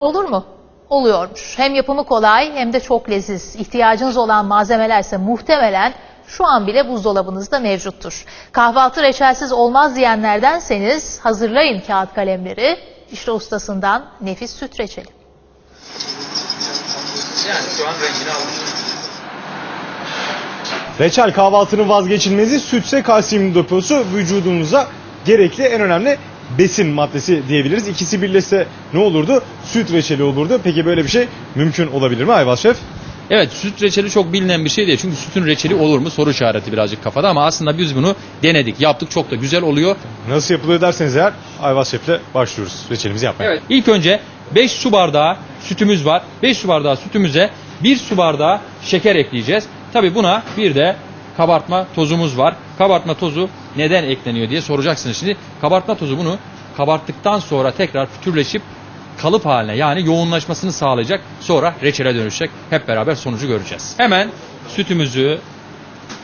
Olur mu? Oluyormuş. Hem yapımı kolay hem de çok leziz. İhtiyacınız olan malzemeler ise muhtemelen şu an bile buzdolabınızda mevcuttur. Kahvaltı reçelsiz olmaz diyenlerdenseniz hazırlayın kağıt kalemleri. İşte ustasından nefis süt reçeli. Yani şu an rengini almış. Reçel kahvaltının vazgeçilmezi sütse kalsiyum deposu vücudumuza gerekli en önemli besin maddesi diyebiliriz. İkisi birleşse ne olurdu? Süt reçeli olurdu. Peki böyle bir şey mümkün olabilir mi Ayvaz Şef? Evet süt reçeli çok bilinen bir şey değil. Çünkü sütün reçeli olur mu soru işareti birazcık kafada ama aslında biz bunu denedik. Yaptık çok da güzel oluyor. Nasıl yapılıyor derseniz eğer Ayvaz Şef'le başlıyoruz reçelimizi yapmaya. Evet. İlk önce 5 su bardağı sütümüz var. 5 su bardağı sütümüze 1 su bardağı şeker ekleyeceğiz. Tabi buna bir de kabartma tozumuz var. Kabartma tozu neden ekleniyor diye soracaksınız şimdi. Kabartma tozu bunu kabarttıktan sonra tekrar pütürleşip kalıp haline yani yoğunlaşmasını sağlayacak. Sonra reçele dönüşecek. Hep beraber sonucu göreceğiz. Hemen sütümüzü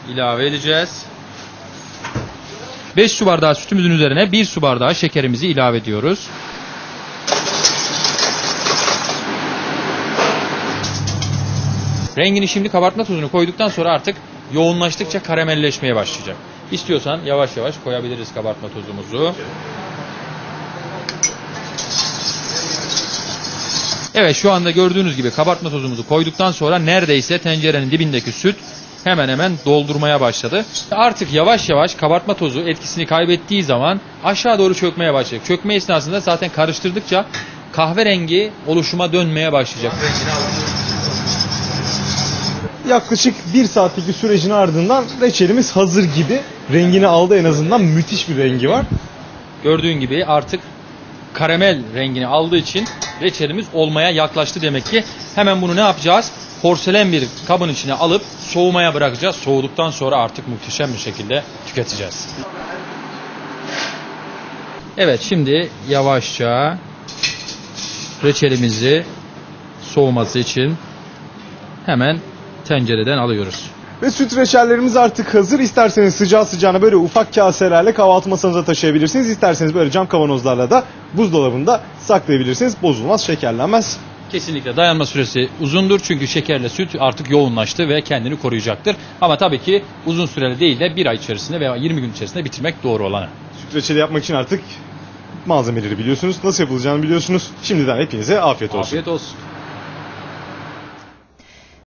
ilave edeceğiz. 5 su bardağı sütümüzün üzerine 1 su bardağı şekerimizi ilave ediyoruz. Rengini şimdi kabartma tozunu koyduktan sonra artık yoğunlaştıkça karamelleşmeye başlayacak. İstiyorsan yavaş yavaş koyabiliriz kabartma tozumuzu. Evet şu anda gördüğünüz gibi kabartma tozumuzu koyduktan sonra neredeyse tencerenin dibindeki süt hemen hemen doldurmaya başladı. Artık yavaş yavaş kabartma tozu etkisini kaybettiği zaman aşağı doğru çökmeye başlayacak. Çökme esnasında zaten karıştırdıkça kahverengi oluşuma dönmeye başlayacak. Yaklaşık bir saatlik bir sürecin ardından reçelimiz hazır gibi. Rengini aldı en azından müthiş bir rengi var. Gördüğün gibi artık karamel rengini aldığı için reçelimiz olmaya yaklaştı demek ki. Hemen bunu ne yapacağız? Porselen bir kabın içine alıp soğumaya bırakacağız. Soğuduktan sonra artık muhteşem bir şekilde tüketeceğiz. Evet şimdi yavaşça reçelimizi soğuması için hemen tencereden alıyoruz. Ve süt reçellerimiz artık hazır. İsterseniz sıcağı sıcağına böyle ufak kaselerle kahvaltı masanıza taşıyabilirsiniz. İsterseniz böyle cam kavanozlarla da buzdolabında saklayabilirsiniz. Bozulmaz, şekerlenmez. Kesinlikle dayanma süresi uzundur çünkü şekerle süt artık yoğunlaştı ve kendini koruyacaktır. Ama tabii ki uzun süreli değil de bir ay içerisinde veya 20 gün içerisinde bitirmek doğru olanı. Süt reçeli yapmak için artık malzemeleri biliyorsunuz. Nasıl yapılacağını biliyorsunuz. Şimdiden hepinize afiyet olsun. Afiyet olsun.